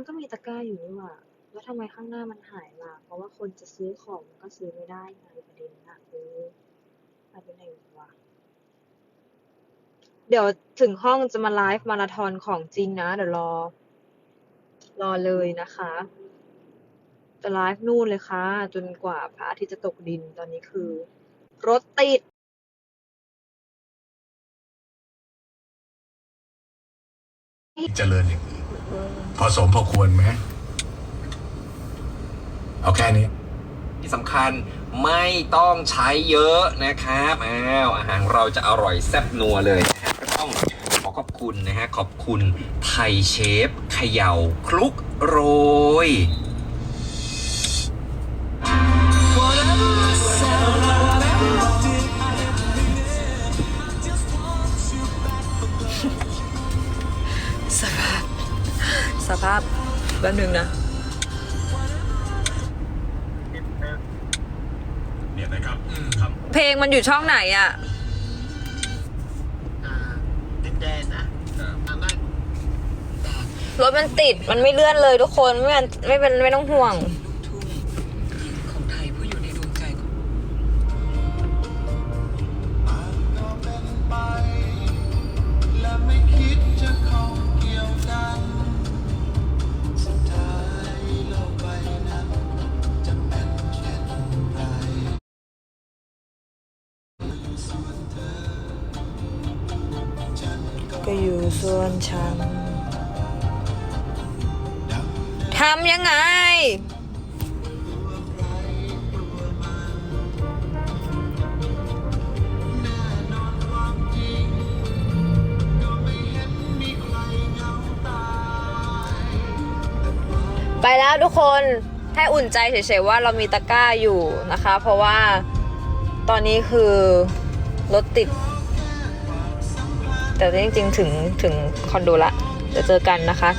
มันก็มีตะกร้าอยู่นี่หว่า แล้วทำไมข้างหน้ามันหายมาเพราะว่าคนจะซื้อของมันก็ซื้อไม่ได้ไงประเด็นน่ะเออหายไปไหนวะ เดี๋ยวถึงห้องจะมาไลฟ์มาราธอนของจริงนะ เดี๋ยวรอ รอเลยนะคะ จะไลฟ์นู่นเลยค่ะ จนกว่าพระอาทิตย์จะตกดินตอนนี้คือ รถติดเจริญอย่าง พอสมพอควรไหมเอาแค่นี้ ที่สำคัญไม่ต้องใช้เยอะนะครับอ้าวอาหารเราจะอร่อยแซ่บนัวเลยนะฮะก็ต้องขอขอบคุณนะฮะขอบคุณไทยเชฟเขย่าคลุกโรย สภาพแป๊บนึงนะ เนี่ยนะครับครับเพลงมันอยู่ช่องไหนอะอ่าดินแดนนะทางด้านรถมันติดมันไม่เลื่อนเลยทุกคนไม่เป็นไม่เป็นไม่ต้องห่วงข ก็อยู่ส่วนฉันทำยังไง ไปแล้วทุกคนให้อุ่นใจเฉยๆว่าเรามีตะกร้าอยู่นะคะ เพราะว่าตอนนี้คือรถติด แต่จริงๆ ถึงถึงคอนโดละเดี๋ยวเจอกันนะคะ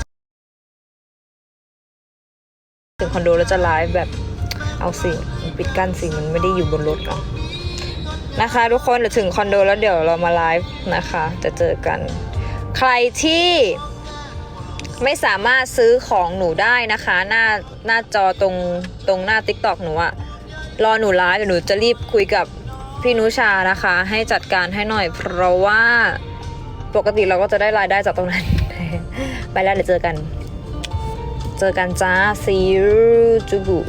ถึงคอนโดแล้วจะไลฟ์แบบเอาสิปิดกั้นสิมันไม่ได้อยู่บนรถหรอกนะคะทุกคนเดี๋ยวถึงคอนโดแล้วเดี๋ยวเรามาไลฟ์นะคะจะเจอกัน ใครที่ไม่สามารถซื้อของหนูได้นะคะ หน้าหน้าจอตรงตรงหน้า t ิ k t o k หนูอะรอหนูไลฟ์เดี๋ยวหนูจะรีบคุยกับพี่นุชานะคะ ให้จัดการให้หน่อยเพราะว่า ปกติเราก็จะได้รายได้จากตรงนั้น ไปแล้วเดี๋ยวเจอกัน เจอกันจ้า see you จูบุ